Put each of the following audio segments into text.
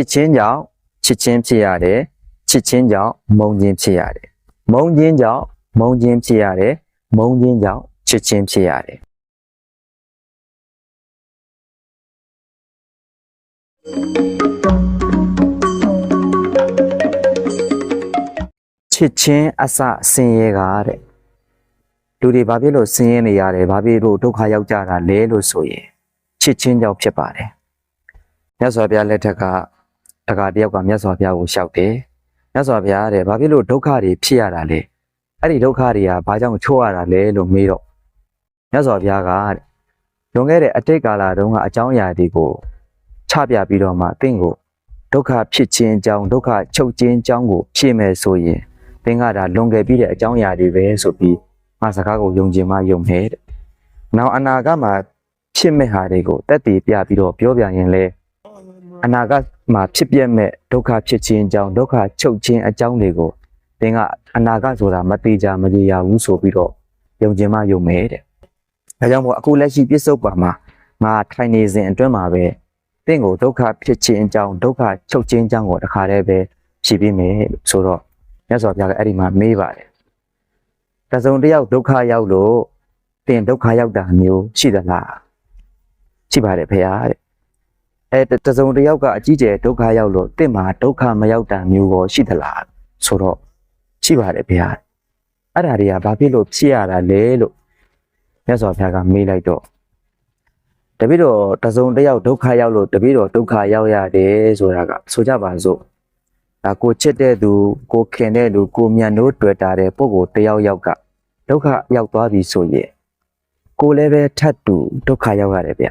စ်ချင်းကြောင့်ချစ်ချင်းဖြစ်ရတယ်ချစ်ချင်းကြောင့်မုန်းချင်းဖြစ်ရတယ်မုန်းချင်းကြောင့်မုန်းချင်းဖြစ်ရတယ်မုန်းချင်းကြောင့်ချစ်ချင်းဖြစ်ရတယ်ချစ်ချင်းအစဆင်းရဲကတဲ့လူတွေဘာဖြစ်လို့ဆင်းရဲနေရတယ်ဘာဖြစ်လို့ဒုက္ခရောက်ကြတာလဲလို့ဆိုရင်ချစ်ချင်းကြောင့်ဖြစ်ပါတယ်မြတ်စွာဘုရားလက်ထက်က တခါတယောက်ကမြတ်စွာဘုရားကိုလျှောက်တယ်မြတ်စွာဘုရားတဲ့ဘာဖြစ်လို့ဒုက္ခတွေဖြစ်ရတာလဲအဲ့ဒီဒုက္ခတွေကဘာကြောင့်ချိုးရတာလဲလို့မေးတော့မြတ်စွာဘုရားကတဲ့လွန်ခဲ့တဲ့အတိတ်ကာလတုန်းကအကြောင်းအရာတွေကိုချပြပြီးတော့မှတင့်ကိုဒုက္ခဖြစ်ခြင်းအကြောင်းဒုက္ခချုပ်ခြင်းအကြောင်းကိုဖြေမယ်ဆိုရင်သင်ကဒါလွန်ခဲ့ပြီးတဲ့အကြောင်းအရာတွေပဲဆိုပြီးငါစကားကိုယုံကြည်မှယုံမယ်တဲ့။နောက်အနာဂတ်မှာဖြစ်မဲ့ဟာတွေကိုတက်တည်ပြပြီးတော့ပြောပြရင်လေ အနာဂတ်မှာဖြစ်ပြမဲ့ဒုက္ခဖြစ်ခြင်းအကြောင်းဒုက္ခချုပ်ခြင်းအကြောင်းတွေကိုသင်ကအနာဂတ်ဆိုတာမတိကြမကြရဘူးဆိုပြီးတော့ယုံကြည်မှယုံမယ်တဲ့။ဒါကြောင့်မို့အခုလက်ရှိပြစ္ဆုတ်ပါမှာငါထိုင်နေစဉ်အတွင်းမှာပဲတင့်ကိုဒုက္ခဖြစ်ခြင်းအကြောင်းဒုက္ခချုပ်ခြင်းအကြောင်းကိုတခါတည်းပဲဖြေပြီးမယ်လို့ဆိုတော့မြတ်စွာဘုရားကအဲ့ဒီမှာမေးပါတယ်တစုံတစ်ယောက်ဒုက္ခရောက်လို့တင်ဒုက္ခရောက်တာမျိုးရှိသလားရှိပါတယ်ဖေဟာတဲ့ အဲတစုံတစ်ယောက်ကအကြီးကျယ်ဒုက္ခရောက်လို့တင့်မှာဒုက္ခမရောက်တာမျိုးကိုရှိသလားဆိုတော့ရှိပါတယ်ဖေဟာအဲ့ဒါတွေကဘာဖြစ်လို့ဖြစ်ရတာလဲလို့မြတ်စွာဘုရားကမေးလိုက်တော့တပည့်တော်တစုံတစ်ယောက်ဒုက္ခရောက်လို့တပည့်တော်ဒုက္ခရောက်ရတယ်ဆိုတာကဆိုကြပါစို့ဒါကိုချစ်တဲ့သူကိုခင်တဲ့သူကိုမြန်တို့တွေ့တာတဲ့ပုံကိုတယောက်ယောက်ကဒုက္ခရောက်သွားပြီဆိုရင်ကိုလည်းပဲထပ်တူဒုက္ခရောက်ရတယ်ဗျ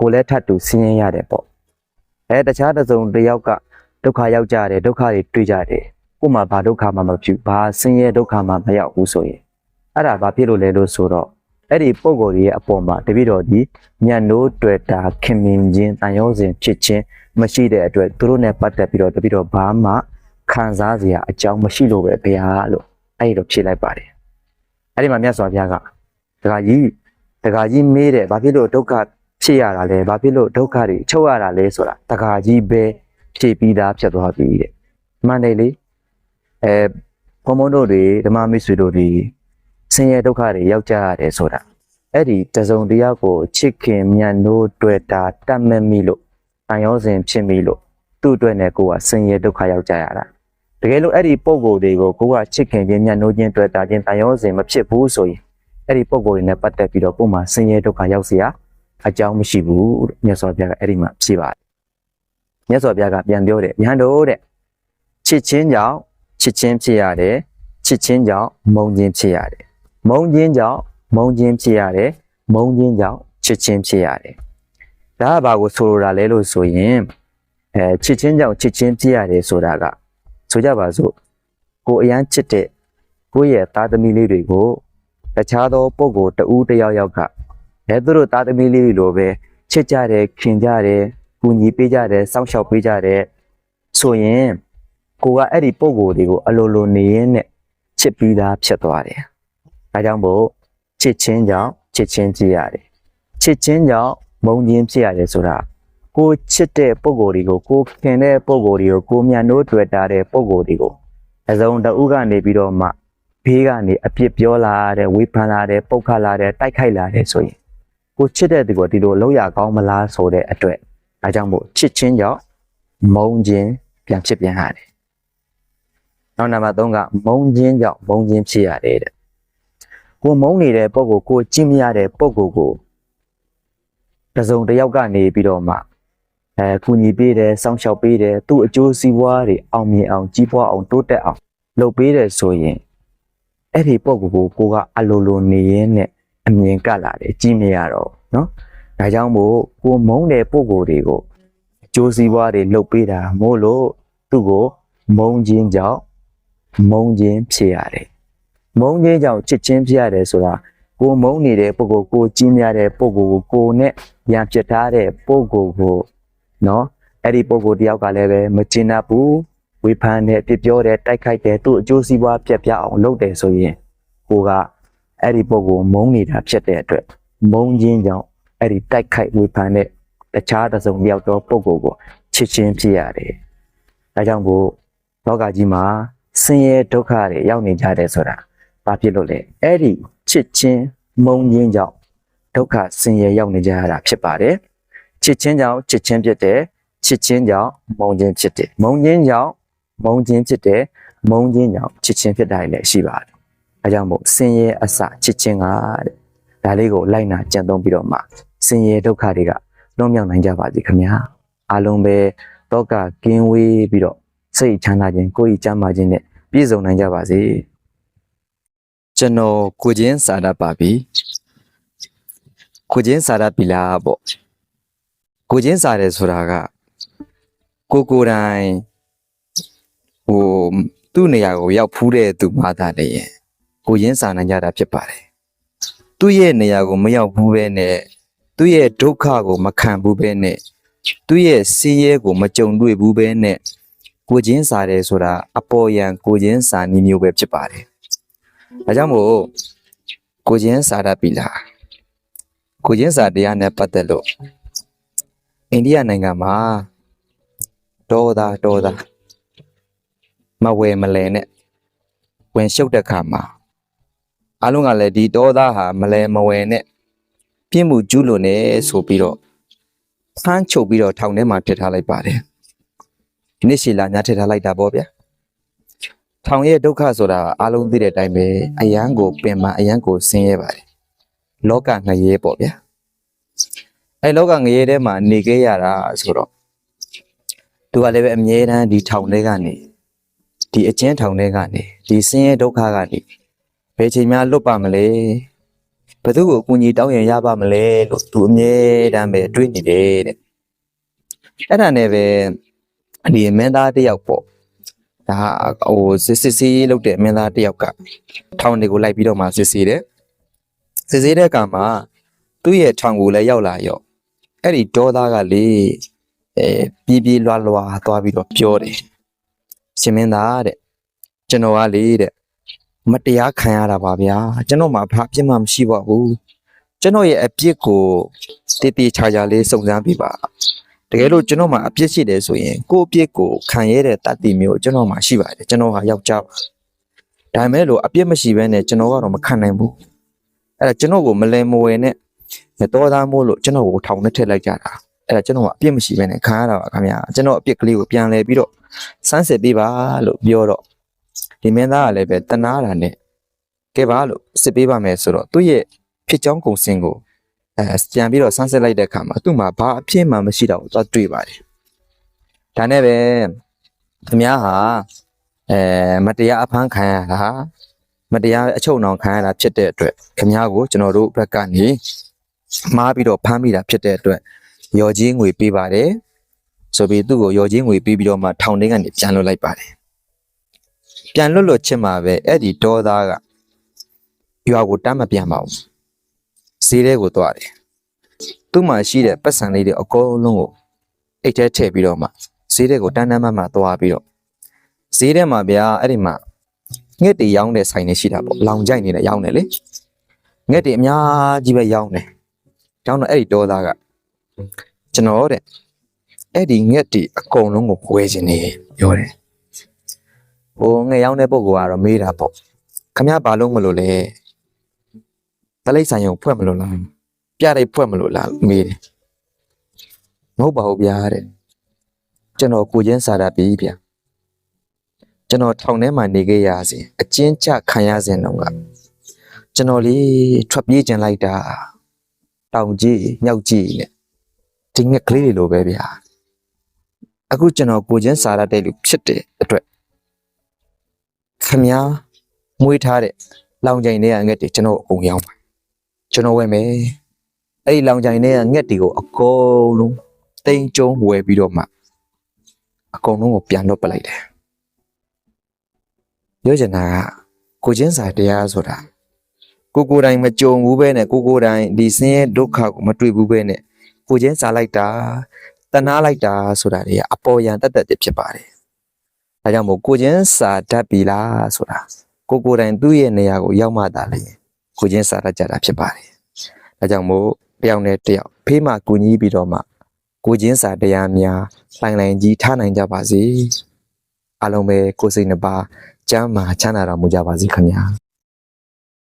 ကိုလည်းထပ်တူဆင်းရဲရတယ်ပေါ့အဲတခြားတစ်စုံတစ်ယောက်ကဒုက္ခရောက်ကြတယ်ဒုက္ခတွေတွေ့ကြတယ်ကို့မှာဘာဒုက္ခမှမဖြစ်ဘာဆင်းရဲဒုက္ခမှမရောက်ဘူးဆိုရင်အဲ့ဒါဘာဖြစ်လို့လဲလို့ဆိုတော့အဲ့ဒီပုံကိုယ်ရဲ့အပေါ်မှာတပည့်တော်ဒီညံနိုးတွေ့တာခင်မင်ခြင်းတန်ရောစဉ်ဖြစ်ခြင်းမရှိတဲ့အတွက်သူတို့နဲ့ပတ်သက်ပြီးတော့တပည့်တော်ဘာမှခံစားစရာအကြောင်းမရှိလို့ပဲဘုရားလို့အဲ့ဒီတော့ဖြေလိုက်ပါတယ်အဲ့ဒီမှာမြတ်စွာဘုရားကဒကာကြီးဒကာကြီးမေးတယ်ဘာဖြစ်လို့ဒုက္ခ ဖြစ်ရတာလဲဘာဖြစ်လို့ဒုက္ခတွေချုပ်ရတာလဲဆိုတာတခါကြီးပဲဖြည့်ပြီးသားဖြစ်သွားပြီတဲ့မှန်တယ်လေအဲဘုံဘုံတို့တွေဓမ္မမိတ်ဆွေတို့တွေဆင်းရဲဒုက္ခတွေရောက်ကြရတယ်ဆိုတာအဲ့ဒီတစုံတယောက်ကိုချစ်ခင်မြတ်နိုးတွေ့တာတတ်မဲ့မိလို့တန်ရောစဉ်ဖြစ်မိလို့သူ့အတွက်နဲ့ကိုကဆင်းရဲဒုက္ခရောက်ကြရတာတကယ်လို့အဲ့ဒီပုံကိုယ်တွေကိုကိုကချစ်ခင်ခြင်းမြတ်နိုးခြင်းတွေ့တာခြင်းတန်ရောစဉ်မဖြစ်ဘူးဆိုရင်အဲ့ဒီပုံကိုယ်တွေနဲ့ပတ်သက်ပြီးတော့ကိုမှဆင်းရဲဒုက္ခရောက်စရာ အကြောင်းမရှိဘူးလို့မြတ်စွာဘုရားကအဲ့ဒီမှာဖြေပါတယ်မြတ်စွာဘုရားကပြန်ပြောတယ်ယဟန်တို့တဲ့ချစ်ချင်းကြောင့်ချစ်ချင်းဖြစ်ရတယ်ချစ်ချင်းကြောင့်မုန်းချင်းဖြစ်ရတယ်မုန်းချင်းကြောင့်မုန်းချင်းဖြစ်ရတယ်မုန်းချင်းကြောင့်ချစ်ချင်းဖြစ်ရတယ်ဒါကဘာကိုဆိုလိုတာလဲလို့ဆိုရင်အဲချစ်ချင်းကြောင့်ချစ်ချင်းဖြစ်ရတယ်ဆိုတာကဆိုကြပါစို့ကိုအရန်ချစ်တဲ့ကိုယ့်ရဲ့သားသမီးလေးတွေကိုတခြားသောပုံကိုတဦးတယောက်ယောက်က အဲသူတို့သားသမီးလေးတွေလိုပဲချစ်ကြတယ်ခင်ကြတယ်ကူညီပေးကြတယ်စောင့်ရှောက်ပေးကြတယ်ဆိုရင်ကိုကအဲ့ဒီပုံကိုတွေကိုအလိုလိုနေရင်းနဲ့ချစ်ပြီးသားဖြစ်သွားတယ်။ဒါကြောင့်မို့ချစ်ချင်းကြောင့်ချစ်ချင်းကြည့်ရတယ်။ချစ်ချင်းကြောင့်မုန်းချင်းဖြစ်ရတယ်ဆိုတာကိုချစ်တဲ့ပုံကိုယ်တွေကိုကိုခင်တဲ့ပုံကိုယ်တွေကိုကိုမြန်တို့တွေ့တာတဲ့ပုံကိုယ်တွေကိုအစုံတဦးကနေပြီးတော့မှဘေးကနေအပြစ်ပြောလာတဲ့ဝေဖန်လာတဲ့ပုတ်ခတ်လာတဲ့တိုက်ခိုက်လာတဲ့ဆိုရင် ကိုချစ်တဲ့သူကဒီလိုလောက်ရကောင်းမလားဆိုတဲ့အတွက်အဲကြောင့်မို့ချစ်ချင်းကြောင့်မုန်းချင်းပြန်ဖြစ်ပြန်ရတယ်။နောက်နံပါတ်3ကမုန်းချင်းကြောင့်မုန်းချင်းဖြစ်ရတယ်တဲ့။ကိုမုန်းနေတဲ့ပုံကိုကိုကြည့်မရတဲ့ပုံကိုကိုတစ်စုံတစ်ယောက်ကနေပြီးတော့မှအဲကူညီပေးတယ်စောင့်ရှောက်ပေးတယ်သူ့အကျိုးစီးပွားတွေအောင်မြင်အောင်ကြီးပွားအောင်တိုးတက်အောင်လုပ်ပေးတယ်ဆိုရင်အဲ့ဒီပုံကိုကိုကိုကအလိုလိုနေရင်းနဲ့ အမြင်ကလာတယ်ကြည့်မရတော့เนาะဒါကြောင့်မို့ကိုမုန်းတဲ့ပုံကိုတွေကိုအကျိုးစီးပွားတွေလုပ်ပေးတာမို့လို့သူ့ကိုမုန်းခြင်းကြောင့်မုန်းခြင်းဖြစ်ရတယ်မုန်းခြင်းကြောင့်ချစ်ချင်းဖြစ်ရတယ်ဆိုတာကိုမုန်းနေတဲ့ပုံကိုကိုကြီးမြတဲ့ပုံကိုကိုနဲ့ရံပြစ်ထားတဲ့ပုံကိုကိုနော်အဲ့ဒီပုံကိုတယောက်ကလည်းပဲမကျင်တတ်ဘူးဝေဖန်တဲ့ပြပြောတဲ့တိုက်ခိုက်တဲ့သူ့အကျိုးစီးပွားပြက်ပြအောင်လုပ်တယ်ဆိုရင်ကိုက အဲ့ဒီပုံကိုမုန်းနေတာဖြစ်တဲ့အတွက်မုန်းခြင်းကြောင့်အဲ့ဒီတိုက်ခိုက်ဝေဖန်တဲ့တခြားတစ်စုံတစ်ယောက်တော့ပုံကိုကိုချချစ်ချင်းဖြစ်ရတယ်ဒါကြောင့်မို့လောကကြီးမှာဆင်းရဲဒုက္ခတွေရောက်နေကြတယ်ဆိုတာဘာဖြစ်လို့လဲအဲ့ဒီချစ်ချင်းမုန်းခြင်းကြောင့်ဒုက္ခဆင်းရဲရောက်နေကြရတာဖြစ်ပါတယ်ချစ်ချင်းကြောင့်ချစ်ချင်းဖြစ်တယ်ချစ်ချင်းကြောင့်မုန်းခြင်းဖြစ်တယ်မုန်းခြင်းကြောင့်မုန်းခြင်းဖြစ်တယ်မုန်းခြင်းကြောင့်ချစ်ချင်းဖြစ်တာလည်းရှိပါတယ် အဲကြောင့်မို့ဆင်းရဲအစချစ်ချင်းကတဲ့ဒါလေးကိုလိုက်နာကြံသုံးပြီးတော့မှဆင်းရဲဒုက္ခတွေကလွန်မြောက်နိုင်ကြပါစေခင်ဗျာအားလုံးပဲတော့ကကင်းဝေးပြီးတော့စိတ်ချမ်းသာခြင်းကိုယ်ကြီးကျမ်းမာခြင်းနဲ့ပြည့်စုံနိုင်ကြပါစေကျွန်တော်ကိုချင်းစာရပါပြီကိုချင်းစာရပြီလားပေါ့ကိုချင်းစာတယ်ဆိုတာကကိုကိုယ်တိုင်ဟိုသူ့နေရာကိုရောက်ဖူးတဲ့သူမှသာလေရင် ကိုချင်းစာနိုင်ကြတာဖြစ်ပါတယ်သူ့ရဲ့နေရာကိုမရောက်ဘူးပဲနဲ့သူ့ရဲ့ဒုက္ခကိုမခံဘူးပဲနဲ့သူ့ရဲ့ဆင်းရဲကိုမကြုံတွေ့ဘူးပဲနဲ့ကိုချင်းစာတယ်ဆိုတာအပေါ်ယံကိုချင်းစာနည်းမျိုးပဲဖြစ်ပါတယ်ဒါကြောင့်မို့ကိုချင်းစာတတ်ပြီလားကိုချင်းစာတရားနဲ့ပတ်သက်လို့အိန္ဒိယနိုင်ငံမှာဒေါ်သာဒေါ်သာမဝယ်မလဲနဲ့ဝင်ရှုပ်တဲ့ခါမှာ အားလုံးကလည်းဒီဒေါ်သားဟာမလဲမဝယ်နဲ့ပြင်းမှုကျူးလွန်နေဆိုပြီးတော့ဖမ်းချုပ်ပြီးတော့ထောင်ထဲမှာထည့်ထားလိုက်ပါတယ်ဒီနေ့ရှီလာညာထည့်ထားလိုက်တာပေါ့ဗျာထောင်ရဲ့ဒုက္ခဆိုတာအားလုံးသိတဲ့အတိုင်းပဲအယံကိုပင်မအယံကိုဆင်းရဲပါတယ်လောကငရဲပေါ့ဗျာအဲလောကငရဲထဲမှာနေခဲ့ရတာဆိုတော့သူကလည်းပဲအမြဲတမ်းဒီထောင်ထဲကနေဒီအကျဉ်းထောင်ထဲကနေဒီဆင်းရဲဒုက္ခကနေ ဘယ်ချိန်မှလွတ်ပါမလဲဘယ်သူကိုအကူအညီတောင်းရင်ရပါမလဲလို့သူအမြဲတမ်းပဲတွေးနေတယ်တဲ့အဲ့ဒါနဲ့ပဲဒီမင်းသားတစ်ယောက်ပေါ့ဒါဟိုစစ်စစ်စီးလုပ်တဲ့မင်းသားတစ်ယောက်ကထောင်တွေကိုလိုက်ပြီးတော့မှစစ်ဆေးတယ်စစ်ဆေးတဲ့အခါမှာသူ့ရဲ့ထောင်ကိုလည်းရောက်လာရော့အဲ့ဒီဒေါသားကလေအဲပြေးပြေးလွားလွားသွားပြီးတော့ပြောတယ်ရှင်မင်းသားတဲ့ကျွန်တော်ကလေတဲ့ မတရားခံရတာပါဗျာကျွန်တော်မှဘာအပြစ်မှမရှိပါဘူးကျွန်တော်ရဲ့အပြစ်ကိုတည်တည်ချာချာလေးစုံစမ်းပြပါတကယ်လို့ကျွန်တော်မှအပြစ်ရှိတယ်ဆိုရင်ကိုယ့်အပြစ်ကိုခံရတဲ့တတ်တည်မျိုးကျွန်တော်မှရှိပါတယ်ကျွန်တော်ဟာယောက်ျားပါဒါပေမဲ့လို့အပြစ်မရှိဘဲနဲ့ကျွန်တော်ကတော့မခံနိုင်ဘူးအဲ့ဒါကျွန်တော်ကိုမလဲမဝယ်နဲ့တော်သားမို့လို့ကျွန်တော်ကိုထောင်နဲ့ထည့်လိုက်ကြတာအဲ့ဒါကျွန်တော်ကအပြစ်မရှိဘဲနဲ့ခံရတာပါခင်ဗျာကျွန်တော်အပြစ်ကလေးကိုပြန်လဲပြီးတော့စမ်းစစ်ပေးပါလို့ပြောတော့ ဒီမင်းသားကလည်းပဲတနာတာနဲ့ကဲပါလို့စစ်ပေးပါမယ်ဆိုတော့သူ့ရဲ့ဖြစ်ကြောင်းကုံစင်ကိုအဲပြန်ပြီးတော့စမ်းစစ်လိုက်တဲ့အခါမှာသူ့မှာဘာအဖြစ်မှမရှိတော့ဘူးသွားတွေ့ပါတယ်ဒါနဲ့ပဲသူများဟာအဲမတရားအဖမ်းခံရတာမတရားအချုပ်နှောင်ခံရတာဖြစ်တဲ့အတွက်ခင်ဗျားကိုကျွန်တော်တို့ဘက်ကနေမှားပြီးတော့ဖမ်းမိတာဖြစ်တဲ့အတွက်ရော်ကြီးငွေပေးပါတယ်ဆိုပြီးသူ့ကိုရော်ကြီးငွေပေးပြီးတော့မှထောင်ထဲကနေပြန်လွှတ်လိုက်ပါတယ် ပြန်လွတ်လွတ်ချင်းမှာပဲအဲ့ဒီဒေါ်သားကရွာကိုတမ်းမပြန်ပါဘူးဈေးထဲကိုသွားတယ်သူ့မှာရှိတဲ့ပတ်စံလေးတွေအကုန်လုံးကိုအိတ်ထဲထည့်ပြီးတော့မှဈေးထဲကိုတန်းတန်းမှမှသွားပြီးတော့ဈေးထဲမှာဗျာအဲ့ဒီမှာငှက်တွေရောင်းတဲ့ဆိုင်တွေရှိတာပေါ့လောင်ကြိုက်နေတဲ့ရောင်းတယ်လေငှက်တွေအများကြီးပဲရောင်းတယ်ရောင်းတော့အဲ့ဒီဒေါ်သားကကျွန်တော်တဲ့အဲ့ဒီငှက်တွေအကုန်လုံးကိုဝယ်ခြင်းနေပြောတယ် ဟိုငှက်ရောင်းတဲ့ပုဂ္ဂိုလ်ကတော့မေးတာပေါ့ခမရဘာလို့မလို့လဲတလိပ်ဆိုင်ရုံဖွက်မလို့လားပြတဲ့ဖွက်မလို့လားမေးတယ်မဟုတ်ပါဘူးဗျာတဲ့ကျွန်တော်ကိုချင်းစာတာပြီဗျာကျွန်တော်ထောင်ထဲမှာနေခဲ့ရစဉ်အကျဉ်းချခံရစဉ်တော့ကကျွန်တော်လေးထွက်ပြေးကျင်လိုက်တာတောင်ကြီးမြောက်ကြီးနဲ့ဒီငှက်ကလေးတွေလိုပဲဗျာအခုကျွန်တော်ကိုချင်းစာရတဲ့လူဖြစ်တဲ့အတွက် ခမည်းမွေးထားတဲ့လောင်ကြိုင်တွေကငှက်တွေကျွန်တော်အကုန်ရောင်းပါကျွန်တော်ဝယ်မယ်အဲ့ဒီလောင်ကြိုင်တွေကငှက်တွေကိုအကုန်လုံးတိမ်ကျုံဝယ်ပြီးတော့မှအကုန်လုံးကိုပြန်တော့ပလိုက်တယ်ပြောချင်တာကကိုချင်းစာတရားဆိုတာကိုကိုယ်တိုင်မကြုံဘူးပဲနဲ့ကိုကိုယ်တိုင်ဒီဆင်းရဲဒုက္ခကိုမတွေ့ဘူးပဲနဲ့ကိုချင်းစာလိုက်တာတနာလိုက်တာဆိုတာတွေကအပေါ်ယံတက်တက်တည်းဖြစ်ပါတယ်။ ဒါကြောင့်မို့ကိုချင်းစာတတ်ပြီလားဆိုတာကိုကိုယ်တိုင်သူ့ရဲ့နေရာကိုရောက်မှသာလေကိုချင်းစာတတ်ကြတာဖြစ်ပါတယ်။ဒါကြောင့်မို့တယောက်နဲ့တယောက်ဖေးမှကူညီပြီးတော့မှကိုချင်းစာတရားများပိုင်လိုင်ကြီးထားနိုင်ကြပါစေအားလုံးပဲကိုယ်စိတ်နှပါကျမ်းမာချမ်းသာတော်မူကြပါစေခင်ဗျာ